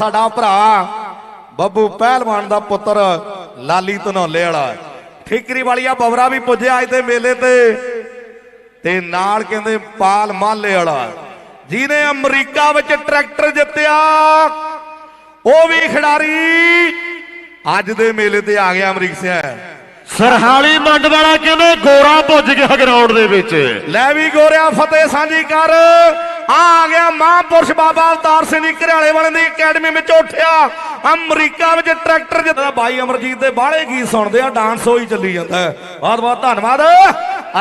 ਸਾਡਾ ਭਰਾ ਬੱਬੂ ਪਹਿਲਵਾਨ ਦਾ ਪੁੱਤਰ ਲਾਲੀ ਧਨੌਲੇ ਵਾਲਾ ਠੀਕਰੀ ਵਾਲੀਆ ਬਵਰਾ ਵੀ ਪੁੱਜਿਆ ਅੱਜ ਦੇ ਮੇਲੇ ਤੇ ਤੇ ਨਾਲ ਕਹਿੰਦੇ ਪਾਲ ਮਾਲੇ ਵਾਲਾ ਜਿਹਨੇ ਅਮਰੀਕਾ ਵਿੱਚ ਟਰੈਕਟਰ ਜਿੱਤਿਆ ਉਹ ਵੀ ਖਿਡਾਰੀ ਅੱਜ ਦੇ ਮੇਲੇ ਤੇ ਆ ਗਿਆ ਅਮਰੀਕ ਸਿੰਘ। ਸਰਹਾਲੀ ਮੰਡ ਵਾਲਾ ਕਹਿੰਦੇ ਗੋਰਾ ਭੁੱਜ ਗਿਆ ਗਰਾਊਂਡ ਦੇ ਵਿੱਚ। ਲੈ ਵੀ ਗੋਰਿਆ ਫਤਿਹ ਸਾਂਝੀ ਕਰ। ਆ ਆ ਗਿਆ ਮਹਾਂਪੁਰਸ਼ ਬਾਬਾ ਅਵਤਾਰ ਸਿੰਘ ਜੀ, ਘਰਿਆਲੇ ਵਾਲੇ ਦੀ ਅਕੈਡਮੀ ਵਿੱਚ ਉੱਠਿਆ। ਅਮਰੀਕਾ ਵਿੱਚ ਟਰੈਕਟਰ ਜਿੱਤਦਾ ਬਾਈ ਅਮਰਜੀਤ ਦੇ ਬਾਹਲੇ ਗੀਤ ਸੁਣਦੇ ਆ, ਡਾਂਸ ਹੋਈ ਚੱਲੀ ਜਾਂਦਾ ਬਹੁਤ ਬਹੁਤ ਧੰਨਵਾਦ।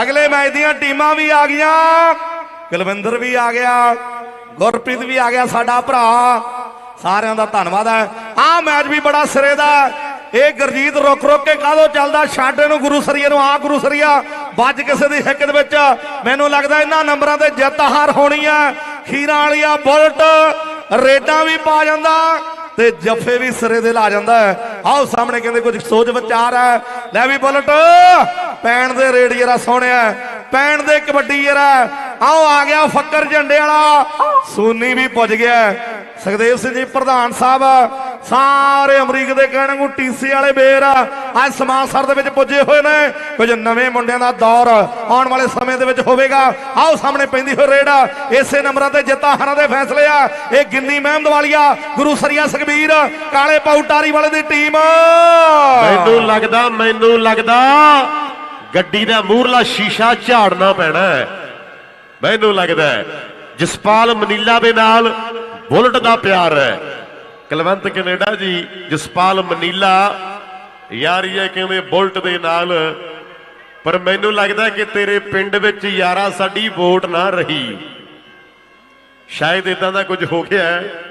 ਅਗਲੇ ਮੈਚ ਦੀਆਂ ਟੀਮਾਂ ਵੀ ਆ ਗਈਆਂ। ਕੁਲਵਿੰਦਰ ਵੀ ਆ ਗਿਆ। ਗੁਰਪ੍ਰੀਤ ਵੀ ਆ ਗਿਆ ਸਾਡਾ ਭਰਾ। ਸਾਰਿਆਂ ਦਾ ਧੰਨਵਾਦ ਹੈ। ਆਹ ਮੈਚ ਵੀ ਬੜਾ ਸਿਰੇ ਦਾ ਇਹ ਗੁਰਜੀਤ ਰੁਕ ਰੁਕ ਕੇ ਕਾਹਦੋਂ ਚੱਲਦਾ? ਛੱਡ ਨੂੰ ਗੁਰੂ ਸਰੀਏ ਨੂੰ। ਆ ਗੁਰੂ ਸਰੀਆ। ਵੱਜ ਕਿਸੇ ਦੀ ਹਿੱਕ ਦੇ ਵਿੱਚ। ਮੈਨੂੰ ਲੱਗਦਾ ਇਹਨਾਂ ਨੰਬਰਾਂ ਤੇ ਜਿੱਤ ਹਾਰ ਹੋਣੀ ਆ। ਖੀਰਾਂ ਵਾਲੀਆ ਬੁਲਟ, ਰੇਡਾਂ ਵੀ ਪਾ ਜਾਂਦਾ ਤੇ ਜੱਫੇ ਵੀ ਸਿਰੇ ਦੇ ਲਾ ਜਾਂਦਾ ਆਓ ਸਾਹਮਣੇ ਕਹਿੰਦੇ ਕੁਝ ਸੋਚ ਵਿਚਾਰ ਹੈ। ਲੈ ਵੀ ਬੁਲਟ। ਪੈਣ ਦੇ ਰੇਡ ਜਰਾ ਸੋਹਣਿਆ ਪੈਣ ਦੇ ਕਬੱਡੀ ਜਰਾ। ਆਓ ਆ ਗਿਆ ਫੱਕਰ ਝੰਡੇ ਵਾਲਾ। ਸੋਨੀ ਵੀ ਪੁੱਜ ਗਿਆ। ਸੁਖਦੇਵ ਸਿੰਘ ਜੀ, ਪ੍ਰਧਾਨ ਸਾਹਿਬ ਸਾਰੇ ਅਮਰੀਕ ਦੇ ਕਹਿਣ ਨੂੰ ਟੀਸੀ ਵਾਲੇ ਬੇਰ ਅੱਜ ਸਮਾਸਰ ਦੇ ਵਿੱਚ ਪੁੱਜੇ ਹੋਏ ਨੇ। ਕੁਝ ਨਵੇਂ ਮੁੰਡਿਆਂ ਦਾ ਦੌਰ ਆਉਣ ਵਾਲੇ ਸਮੇਂ ਦੇ ਵਿੱਚ ਹੋਵੇਗਾ। ਆਓ ਸਾਹਮਣੇ ਪੈਂਦੀ ਹੋਈ ਰੇਡ ਇਸੇ ਨੰਬਰਾਂ ਤੇ ਜਿੱਤਾਂ ਹਾਰਾਂ ਦੇ ਫੈਸਲੇ ਆ। ਇਹ ਗਿੰਨੀ ਮਹਿਮਦ ਵਾਲੀਆ ਗੁਰੂ ਸਰੀਆ ਸੁਖਬੀਰ। ਕਾਲੇ ਪਾਉਟਾਰੀ ਵਾਲੇ ਦੀ ਟੀਮ। ਮੈਨੂੰ ਲੱਗਦਾ ਮੈਨੂੰ ਲੱਗਦਾ ਗੱਡੀ ਦਾ ਮੂਹਰਲਾ ਸ਼ੀਸ਼ਾ ਝਾੜਨਾ ਪੈਣਾ ਹੈ। ਮੈਨੂੰ ਲੱਗਦਾ ਜਸਪਾਲ ਮਨੀਲਾ ਦੇ ਨਾਲ ਬੁਲਟ ਦਾ ਪਿਆਰ ਹੈ। ਕੁਲਵੰਤ ਕੈਨੇਡਾ ਜੀ, ਜਸਪਾਲ ਮਨੀਲਾ ਯਾਰੀ ਹੈ ਕਿਵੇਂ ਬੁਲਟ ਦੇ ਨਾਲ? ਪਰ ਮੈਨੂੰ ਲੱਗਦਾ ਕਿ ਤੇਰੇ ਪਿੰਡ ਵਿੱਚ ਯਾਰਾ ਸਾਡੀ ਵੋਟ ਨਾ ਰਹੀ। ਸ਼ਾਇਦ ਇਦਾਂ ਦਾ ਕੁਝ ਹੋ ਗਿਆ ਹੈ।